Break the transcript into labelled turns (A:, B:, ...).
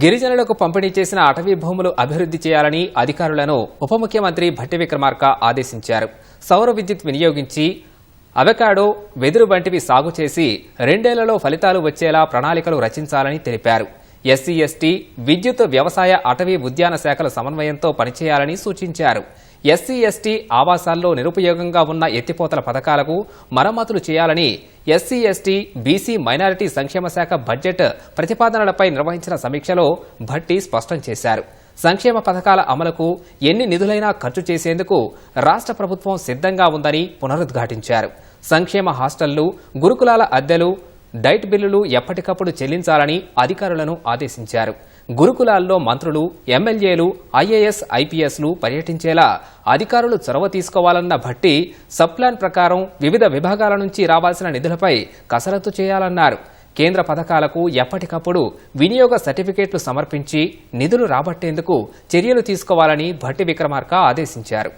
A: గిరిజనులకు పంపిణీ చేసిన అటవీ భూములు అభివృద్ధి చేయాలని అధికారులను ఉప ముఖ్యమంత్రి భట్టి విక్రమార్క ఆదేశించారు. సౌర విద్యుత్ వినియోగించి అవకాడో వెదురు వంటివి సాగు చేసి రెండేళ్ళలో ఫలితాలు వచ్చేలా ప్రణాళికలు రచించాలని తెలిపారు. ఎస్సీ ఎస్టీ విద్యుత్ వ్యవసాయ అటవీ ఉద్యాన శాఖల సమన్వయంతో పనిచేయాలని సూచించారు. ఎస్సీ ఎస్టీ ఆవాసాల్లో నిరుపయోగంగా ఉన్న ఎత్తిపోతల పథకాలకు మరమ్మతులు చేయాలని ఎస్సీ ఎస్టీ బీసీ మైనారిటీ సంక్షేమ శాఖ బడ్జెట్ ప్రతిపాదనలపై నిర్వహించిన సమీక్షలో భట్టి స్పష్టం చేశారు. సంక్షేమ పథకాల అమలుకు ఎన్ని నిధులైనా ఖర్చు చేసేందుకు రాష్ట్ర ప్రభుత్వం సిద్ధంగా ఉందని పునరుద్ఘాటించారు. సంక్షేమ హాస్టళ్ళు గురుకులాల అద్దెలు డైట్ బిల్లులు ఎప్పటికప్పుడు చెల్లించాలని అధికారులను ఆదేశించారు. గురుకులాల్లో మంత్రులు ఎమ్మెల్యేలు ఐఏఎస్ ఐపీఎస్లు పర్యటించేలా అధికారులు చొరవ తీసుకోవాలన్న భట్టి సబ్ప్లాన్ ప్రకారం వివిధ విభాగాల నుంచి రావాల్సిన నిధులపై కసరత్తు చేయాలన్నారు. కేంద్ర పథకాలకు ఎప్పటికప్పుడు వినియోగ సర్టిఫికేట్లు సమర్పించి నిధులు రాబట్టేందుకు చర్యలు తీసుకోవాలని భట్టి విక్రమార్క ఆదేశించారు.